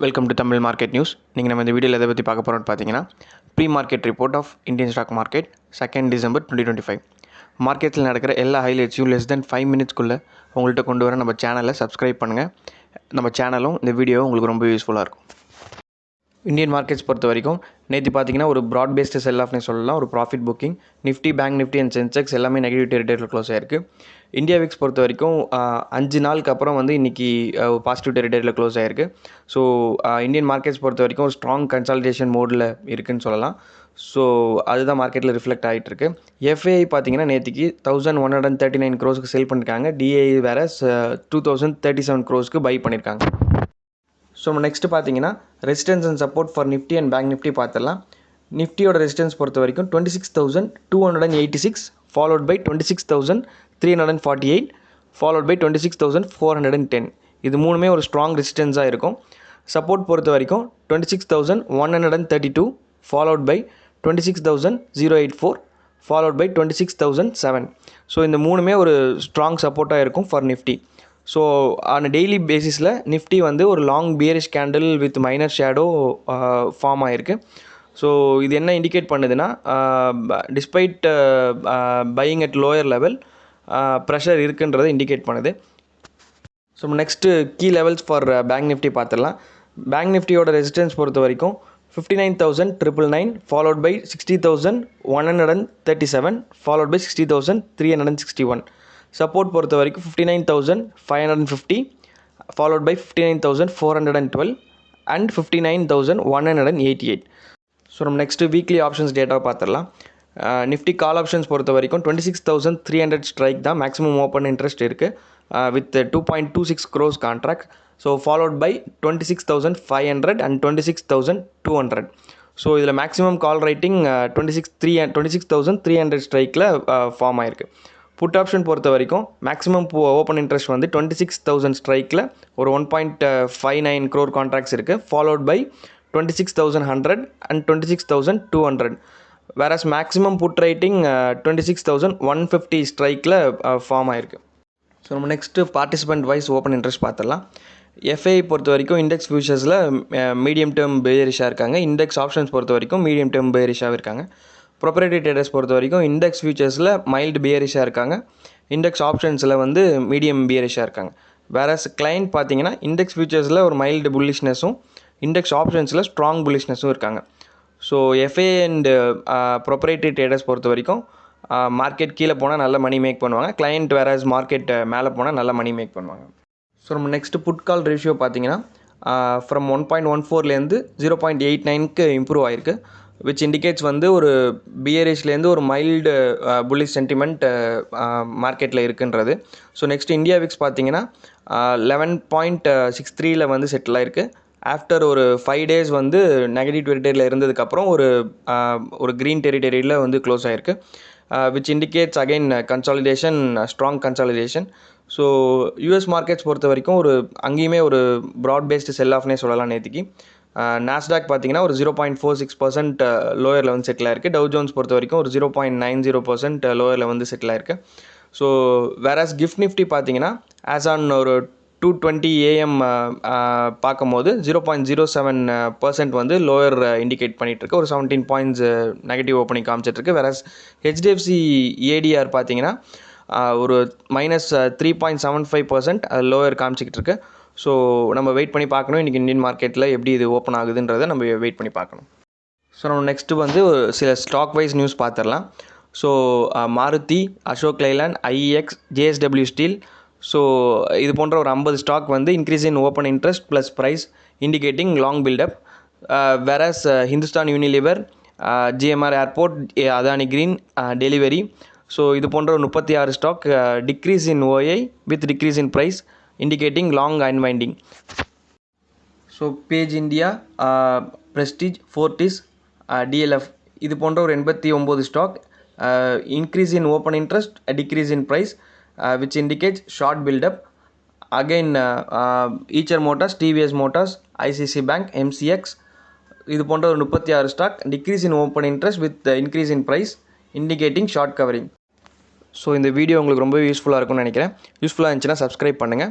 Welcome to Tamil market news நீங்கள் நம்ம இந்த வீடியோவில் எதை பற்றி பார்க்க போகிறோம்னு பார்த்தீங்கன்னா pre market report of Indian stock market second December twenty twenty five மார்க்கெட்டில் நடக்கிற எல்லா ஹைலைட்ஸையும் லெஸ் தென் ஃபைவ் மினிட்ஸ்க்குள்ளே உங்கள்கிட்ட கொண்டு வர நம்ம சேனலை சப்ஸ்கிரைப் பண்ணுங்கள் நம்ம சேனலும் இந்த வீடியோ உங்களுக்கு ரொம்ப யூஸ்ஃபுல்லாக இருக்கும். இந்தியன் மார்க்கெட்ஸ் பொறுத்த வரைக்கும் நேற்று பார்த்தீங்கன்னா ஒரு ப்ராட் பேஸ்டு செல் ஆஃப்னே சொல்லலாம் ஒரு profit booking nifty bank nifty and sensex எல்லாமே நெகட்டிவ் டெரிட்டரியில் க்ளோஸ் ஆயிருக்கு. இந்தியா விக்ஸ் பொறுத்த வரைக்கும் அஞ்சு நாளுக்கு அப்புறம் வந்து இன்றைக்கி பாசிட்டிவ் டெரிட்டரியில் க்ளோஸ் ஆயிருக்கு. ஸோ இந்தியன் மார்க்கெட்ஸ் பொறுத்த வரைக்கும் ஒரு ஸ்ட்ராங் கன்சால்டேஷன் மோடில் இருக்குன்னு சொல்லலாம். ஸோ அதுதான் மார்க்கெட்டில் ரிஃப்ளெக்ட் ஆகிட்டு இருக்கு பார்த்தீங்கன்னா நேற்றுக்கு thousand one hundred thirty nine க்ரோஸ்க்கு sale பண்ணியிருக்காங்க டிஐ வேறு டூ தௌசண்ட் தேர்ட்டி செவன் க்ரோஸ்க்கு பை பண்ணியிருக்காங்க ஸோ நம்ம நெக்ஸ்ட்டு பார்த்தீங்கன்னா resistance and support for Nifty and Bank Nifty பார்த்துடலாம் நிஃப்டியோட ரெசிஸ்டன்ஸ் பொறுத்த வரைக்கும் twenty six thousand two hundred and eighty six followed by twenty six thousand three hundred and forty eight followed by twenty six thousand four hundred and ten இது மூணுமே ஒரு strong ரெசிஸ்டன்ஸாக இருக்கும். Support பொறுத்த வரைக்கும் twenty six thousand one hundred and thirty two followed by twenty six thousand zero eight four followed by twenty six thousand seven so இந்த மூணுமே ஒரு strong சப்போர்ட்டாக இருக்கும் for Nifty so on daily பேசிஸில் Nifty வந்து ஒரு long bearish candle with minor shadow form ஆகிருக்கு so இது என்ன இண்டிகேட் பண்ணுதுன்னா despite buying at lower level pressure இருக்குன்றதை இண்டிகேட் பண்ணுது. So next key levels for Bank Nifty பார்த்துடலாம். பேங்க் நிஃப்டியோட ரெசிஸ்டன்ஸ் பொறுத்த வரைக்கும் fifty nine thousand triple nine followed by sixty thousand one hundred and thirty seven followed by sixty thousand three hundred and sixty one support பொறுத்த வரைக்கும் fifty nine thousand five hundred and fifty followed by fifty nine thousand four hundred and twelve and fifty nine thousand one hundred and eighty eight so நம்ம next weekly options டேட்டாவை பார்த்துடலாம் Nifty call options பொறுத்த வரைக்கும் twenty six thousand three hundred strike தான் maximum open interest இருக்குது with two point two six crores contract so followed by twenty six thousand five hundred and twenty six thousand two hundred so இதில் maximum call writing twenty six three twenty six thousand three hundred ஸ்ட்ரைக்கில் form ஆயிருக்கு. Put option பொறுத்த வரைக்கும் maximum open interest வந்து twenty six thousand ஸ்ட்ரைக்கில் ஒரு one point five nine crore contracts இருக்குது followed by twenty six thousand hundred and twenty six thousand two hundred whereas maximum put writing twenty six thousand one fifty ஸ்ட்ரைக்கில் form ஆயிருக்கு. So நம்ம next participant wise open interest பார்த்துடலாம் FII பொறுத்த வரைக்கும் index ஃபியூச்சர்ஸில் medium term பேரிஷாக இருக்காங்க. Index options பொறுத்த வரைக்கும் மீடியம் டேர்ம் பேரிஷாக இருக்காங்க. ப்ரொப்ரேட்டரி ட்ரேடர்ஸ் பொறுத்த வரைக்கும் இண்டெக்ஸ் ஃபியூச்சர்ஸில் மைல்டு பியரிஷாக இருக்காங்க. இண்டெக்ஸ் ஆப்ஷன்ஸில் வந்து மீடியம் பியரிஷாக இருக்காங்க. வேறஸ் கிளைண்ட் பார்த்தீங்கன்னா இண்டெக்ஸ் ஃபியூச்சர்ஸில் ஒரு மைல்டு புல்லிஷ்னஸும் இண்டெக்ஸ் ஆப்ஷன்ஸில் ஸ்ட்ராங் புல்லிஷ்னஸும் இருக்காங்க. So FII and proprietary traders பொறுத்த வரைக்கும் uh, மார்க்கெட் கீழே போனால் நல்ல மணி மேக் பண்ணுவாங்க. கிளைண்ட் வேறஸ் மார்க்கெட் மேலே போனால் நல்ல மணி மேக் பண்ணுவாங்க. ஸோ நம்ம நெக்ஸ்ட்டு புட் கால் ரேஷியோ பார்த்தீங்கன்னா ஃப்ரம் ஒன் பாயிண்ட் ஒன் ஃபோர்லேருந்து ஜீரோ பாயிண்ட் எயிட் நைனுக்கு இம்ப்ரூவ் ஆயிருக்கு. விச் இண்டிகேட்ஸ் வந்து ஒரு பியரிஷ்லேருந்து ஒரு மைல்டு புல்லிஷ் சென்டிமெண்ட் மார்க்கெட்டில் இருக்குன்றது. ஸோ நெக்ஸ்ட் இந்தியா விக்ஸ் பார்த்தீங்கன்னா லெவன் பாயிண்ட் சிக்ஸ் த்ரீல வந்து செட்டில் ஆயிருக்கு. ஆஃப்டர் ஒரு ஃபைவ் டேஸ் வந்து நெகட்டிவ் டெரிட்டரியில் இருந்ததுக்கப்புறம் ஒரு uh, ஒரு க்ரீன் டெரிட்டரியில் வந்து க்ளோஸ் ஆகிருக்கு which indicates again consolidation strong consolidation so US markets பொறுத்த வரைக்கும் ஒரு அங்கேயுமே ஒரு ப்ராட் பேஸ்டு செல் ஆஃப்னே சொல்லலாம் நேற்றுக்கு நாஸ்டாக் பார்த்தீங்கன்னா ஒரு zero point four six percent லோயரில் வந்து செட்டில் ஆயிருக்கு. டவு ஜோன்ஸ் பொறுத்த வரைக்கும் ஒரு zero point nine zero percent லோயரில் வந்து செட்டில் ஆயிருக்கு. ஸோ வேறாஸ் கிஃப்ட் நிஃப்டி பார்த்தீங்கன்னா ஆஸ் ஆன் ஒரு டூ டுவெண்ட்டி ஏஎம் பார்க்கும்போது zero point zero seven percent வந்து லோயர் இண்டிகேட் பண்ணிகிட்ருக்கு ஒரு செவன்டீன் பாயிண்ட்ஸ் நெகட்டிவ் ஓப்பனிங் காமிச்சிட்ருக்கு வேறஸ் ஹெச்டிஎஃப்சி ஏடிஆர் பார்த்தீங்கன்னா ஒரு minus three point seven five percent lower காமிச்சிக்கிட்டு இருக்கு ஸோ நம்ம வெயிட் பண்ணி பார்க்கணும். இன்றைக்கி இந்தியன் மார்க்கெட்டில் எப்படி இது ஓப்பன் ஆகுதுன்றதை நம்ம வெயிட் பண்ணி பார்க்கணும். ஸோ நம்ம நெக்ஸ்ட்டு வந்து ஒரு சில ஸ்டாக் வைஸ் நியூஸ் பார்த்துடலாம் so Maruti Ashok Leyland IEX JSW steel so இது போன்ற ஒரு ஐம்பது ஸ்டாக் வந்து increase in open interest plus price indicating long buildup whereas Hindustan Unilever GMR airport Adani green Delhivery so இது போன்ற ஒரு முப்பத்தி ஆறு stock decrease in OI with decrease in price indicating long unwinding so Page India Prestige Fortis DLF இது போன்ற ஒரு எண்பத்தி ஒம்பது stock increase in open interest decrease in price which indicates short buildup again Eicher Motors TVS Motors ICICI bank MCX இது போன்ற ஒரு முப்பத்தி ஆறு stock decrease in open interest with increase in price indicating short covering so இந்த video உங்களுக்கு ரொம்ப யூஸ்ஃபுல்லாக இருக்கும்னு நினைக்கிறேன். யூஸ்ஃபுல்லாக இருந்துச்சுன்னா சப்ஸ்கிரைப் பண்ணுங்கள்